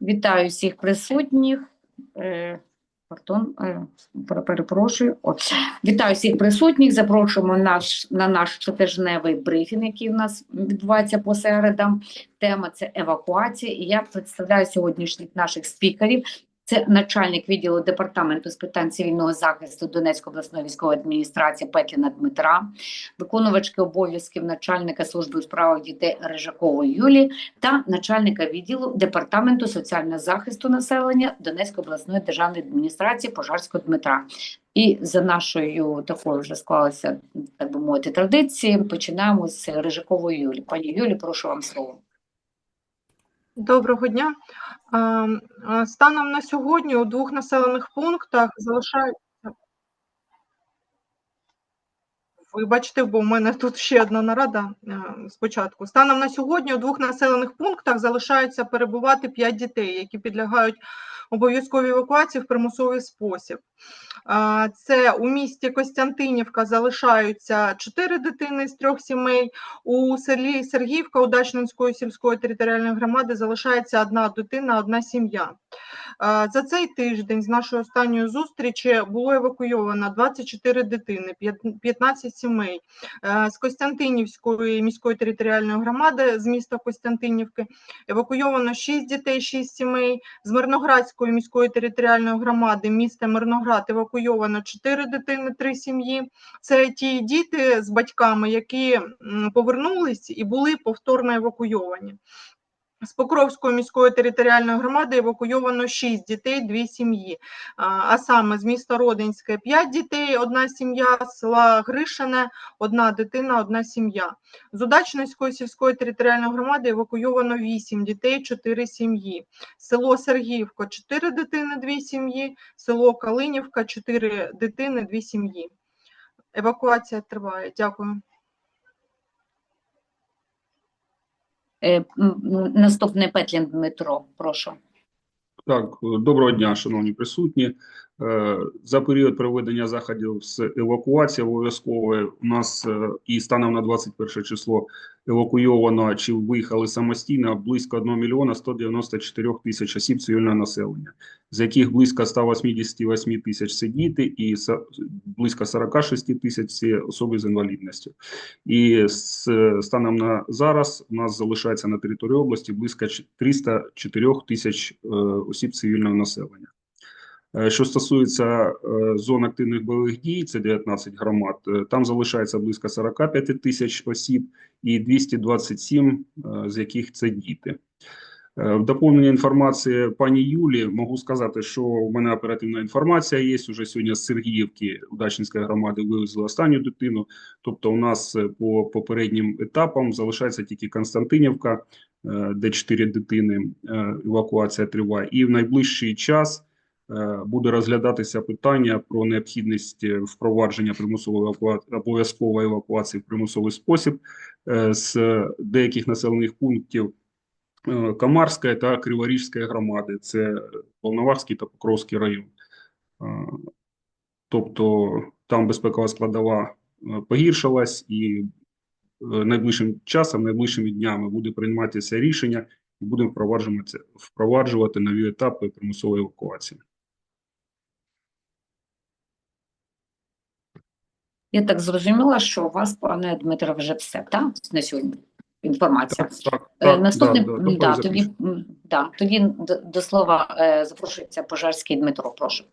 Вітаю всіх присутніх. Е, Пардон, е, перепрошую. От. Вітаю всіх присутніх. Запрошуємо наш, на наш щотижневий брифінг, який у нас відбувається по середам. Тема це евакуація. І я представляю сьогоднішніх наших спікерів. Це начальник відділу департаменту з питань цивільного захисту Донецької обласної військової адміністрації Петліна Дмитра, виконувачки обов'язків начальника служби у справах дітей Рижакової Юлії та начальника відділу департаменту соціального захисту населення Донецької обласної державної адміністрації Пожарського Дмитра. І за нашою такою вже склалася, так би мовити, традиції. Починаємо з Рижакової Юлі. Пані Юлі, прошу вам слово. Доброго дня. Е, е, Станом на сьогодні у двох населених пунктах залишається. Вибачте, бо в мене тут ще одна нарада е, спочатку. Станом на сьогодні у двох населених пунктах залишається перебувати 5 дітей, які підлягають обов'язковій евакуації в примусовий спосіб. Це у місті Костянтинівка залишаються 4 дитини з трьох сімей. У селі Сергіївка Удачненської сільської територіальної громади залишається одна дитина, одна сім'я. За цей тиждень з нашої останньої зустрічі було евакуйовано 24 дитини, п'ят- 15 сімей. Е, З Костянтинівської міської територіальної громади з міста Костянтинівки евакуйовано 6 дітей, 6 сімей. З Мирноградської міської територіальної громади міста Мирноград евакуйовано 4 дитини, 3 сім'ї. Це ті діти з батьками, які повернулись і були повторно евакуйовані. З Покровської міської територіальної громади евакуйовано 6 дітей, 2 сім'ї. А, саме з міста Родинське 5 дітей, одна сім'я, з села Гришине, одна дитина, одна сім'я. З Удачненської сільської територіальної громади евакуйовано 8 дітей, 4 сім'ї. Село Сергіївка 4 дитини, 2 сім'ї, село Калинівка 4 дитини, 2 сім'ї. Евакуація триває. Дякую. Е, Наступний Петлін Дмитро, прошу. Так, доброго дня, шановні присутні. Е, За період проведення заходів з евакуації обов'язкової у нас е, і станом на 21 число евакуйовано чи виїхали самостійно близько 1 мільйона 194 тисяч осіб цивільного населення, з яких близько 188 тисяч це діти і близько 46 тисяч це особи з інвалідністю. І з станом на зараз у нас залишається на території області близько ч- 304 тисяч е, осіб цивільного населення. Е, Що стосується е, зон активних бойових дій, це 19 громад, е, там залишається близько 45 тисяч осіб і 227, е, з яких це діти. В доповнення інформації пані Юлі можу сказати, що в мене оперативна інформація є. Уже сьогодні з Сергіївки Удачненської громади вивезли останню дитину. Тобто, у нас по попереднім етапам залишається тільки Константинівка, де 4 дитини. Евакуація триває, і в найближчий час буде розглядатися питання про необхідність е, впровадження примусової евакуа- обов'язкової евакуації в примусовий спосіб е, з деяких населених пунктів е, Камарської та Криворіжської громади. Це Волновахський та Покровський район. Е, Тобто там безпекова складова е, погіршилась, і е, найближчим часом, найближчими днями буде прийматися рішення і будемо впроваджувати нові етапи примусової евакуації. Я так зрозуміла, що у вас, пане Дмитро, вже все, так? На сьогодні інформація. так, Е, Наступний, да, да, да, тоді, да, тоді до, до слова е, запрошується Пожарський Дмитро, прошу.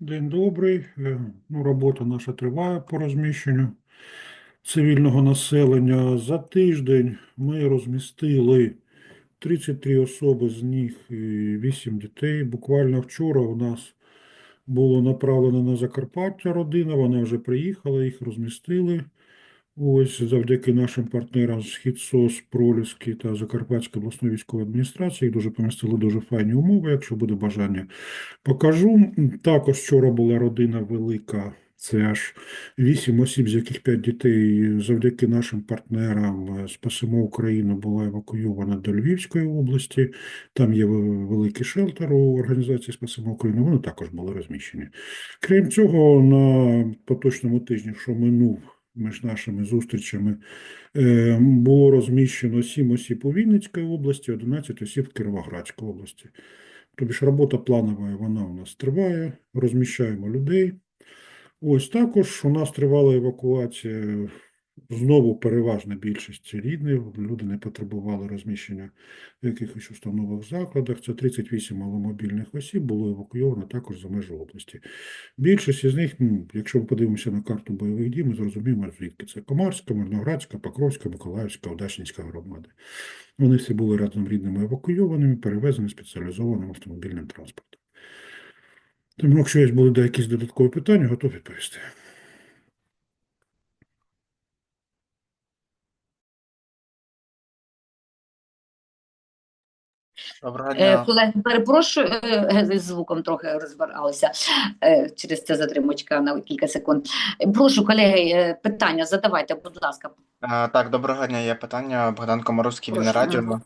День добрий. Е, Ну, робота наша триває по розміщенню цивільного населення. За тиждень ми розмістили 33 особи, з них е, 8 дітей. Буквально вчора у нас було направлено на Закарпаття родина, вона вже приїхала, їх розмістили. Ось завдяки нашим партнерам з Хідсос, Проліски та Закарпатської обласної військової адміністрації їх дуже помістили дуже файні умови, якщо буде бажання. Покажу. Також вчора була родина велика. Це аж вісім осіб, з яких п'ять дітей завдяки нашим партнерам е, Спасимо Україну була евакуйована до Львівської області. Там є великий шелтер у організації Спасимо Україну. Вони також були розміщені. Крім цього, на поточному тижні, що минув, між нашими зустрічами е, було розміщено 7 осіб у Вінницькій області, 11 осіб в Кіровоградській області. Тобто робота планова, вона у нас триває, розміщаємо людей. Ось також у нас тривала евакуація. Знову переважна більшість рідних, люди не потребували розміщення в якихось установах закладах. Це 38 маломобільних осіб було евакуйовано також за межі області. Більшість із них, ну, якщо ми подивимося на карту бойових дій, ми зрозуміємо, звідки це Комарська, Мирноградська, Покровська, Миколаївська, Удачненська громади. Вони всі були разом рідними евакуйованими, перевезені спеціалізованим автомобільним транспортом. Тому, якщо є будуть якісь додаткові питання, готові відповісти. Доброго Е, дня. Колеги, перепрошую, е, з звуком трохи розбиралися е, через це затримочка на кілька секунд. Е, Прошу, колеги, е, питання задавайте, будь ласка. Е, Так, доброго дня. Є питання. Богдан Комаровський, Прошу. радіо.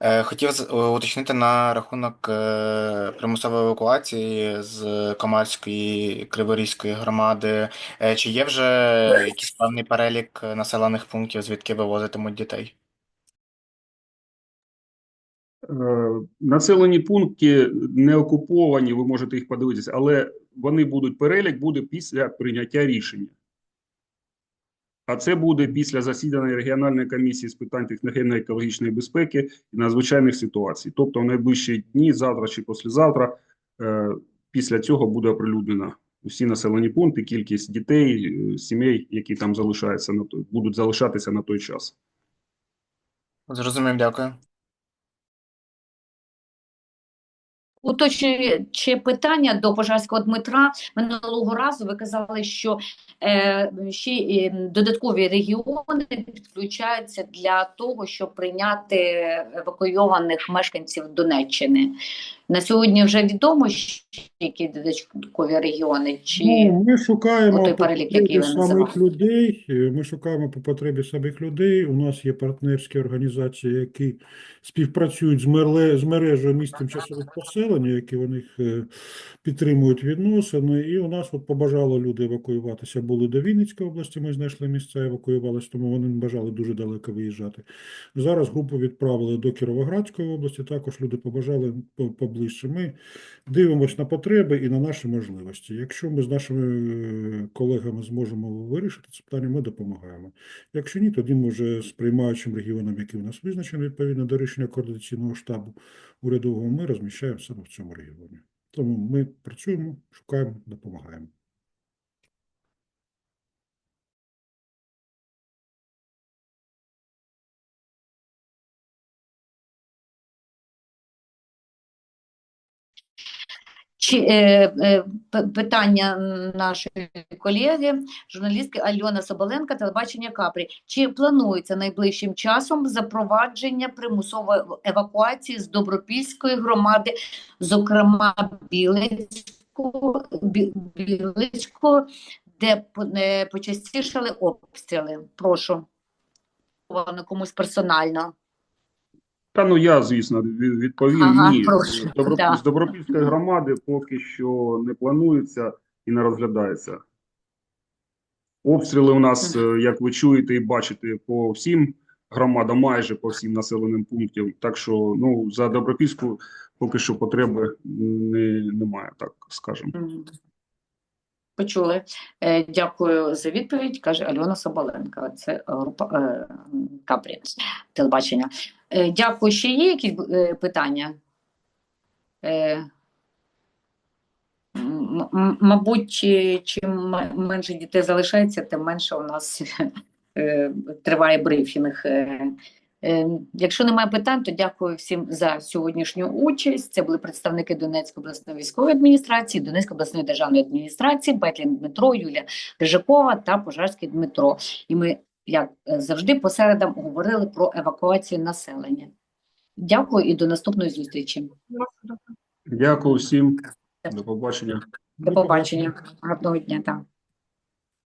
Е, Хотів з- е, уточнити на рахунок е, примусової евакуації з Комарської Криворізької громади. Чи є вже якийсь певний перелік населених пунктів, звідки вивозитимуть дітей? Населені пункти не окуповані, ви можете їх подивитися, але вони будуть, перелік буде після прийняття рішення. А це буде після засідання регіональної комісії з питань техногенно-екологічної безпеки і надзвичайних ситуацій. Тобто в найближчі дні, завтра чи післязавтра, е, після цього буде оприлюднено усі населені пункти, кількість дітей, е, сімей, які там залишаються на той, будуть залишатися на той час. Зрозумів, дякую. Уточнюючи питання до Пожарського Дмитра, минулого разу ви казали, що е, ще е, додаткові регіони підключаються для того, щоб прийняти евакуйованих мешканців Донеччини. На сьогодні вже відомо, які додаткові регіони, чи Ну, ми шукаємо отой по перелік, який ви самих людей. Ми шукаємо по потребі самих людей. У нас є партнерські організації, які співпрацюють з, мерле, з мережею місць тимчасових поселень, які них е, підтримують відносини. І у нас от побажали люди евакуюватися. Були до Вінницької області. Ми знайшли місця, евакуювалися, тому вони не бажали дуже далеко виїжджати. Зараз групу відправили до Кіровоградської області. Також люди побажали по- поближче. Ми дивимося на потреби і на наші можливості. Якщо ми з нашими е, колегами зможемо вирішити це питання, ми допомагаємо. Якщо ні, тоді ми вже з приймаючим регіоном, який у нас визначений відповідно до рішення координаційного штабу урядового, ми розміщаємо саме в цьому регіоні. Тому ми працюємо, шукаємо, допомагаємо. Чи е, е, питання нашої колеги, журналістки Альона Соболенка, телебачення Капрі. Чи планується найближчим часом запровадження примусової евакуації з Добропільської громади, зокрема Білицького, Бі- Білицького, де е, почастішали обстріли? Прошу. Комусь персонально. Та ну я, звісно, ві- відповім. Ага, Ні, прошу, Добро- да. з Добропільської громади поки що не планується і не розглядається. Обстріли у нас, е, як ви чуєте і бачите, по всім громадам, майже по всім населеним пунктам. Так що ну, за Добропільську поки що потреби не, немає, так скажемо. Почули. Е, Дякую за відповідь, каже Альона Соболенка. Це група е, Капрі телебачення. Е, Дякую. Ще є якісь е, питання? Е, Мабуть, чим менше дітей залишається, тим менше у нас е, триває брифінг. Е, е, Якщо немає питань, то дякую всім за сьогоднішню участь. Це були представники Донецької обласної військової адміністрації, Донецької обласної державної адміністрації, Бетлін Дмитро, Юлія Рижакова та Пожарський Дмитро. І ми, як е, завжди, посередам говорили про евакуацію населення. Дякую і до наступної зустрічі. Дякую всім. До побачення. До побачення. Гарного дня. Там.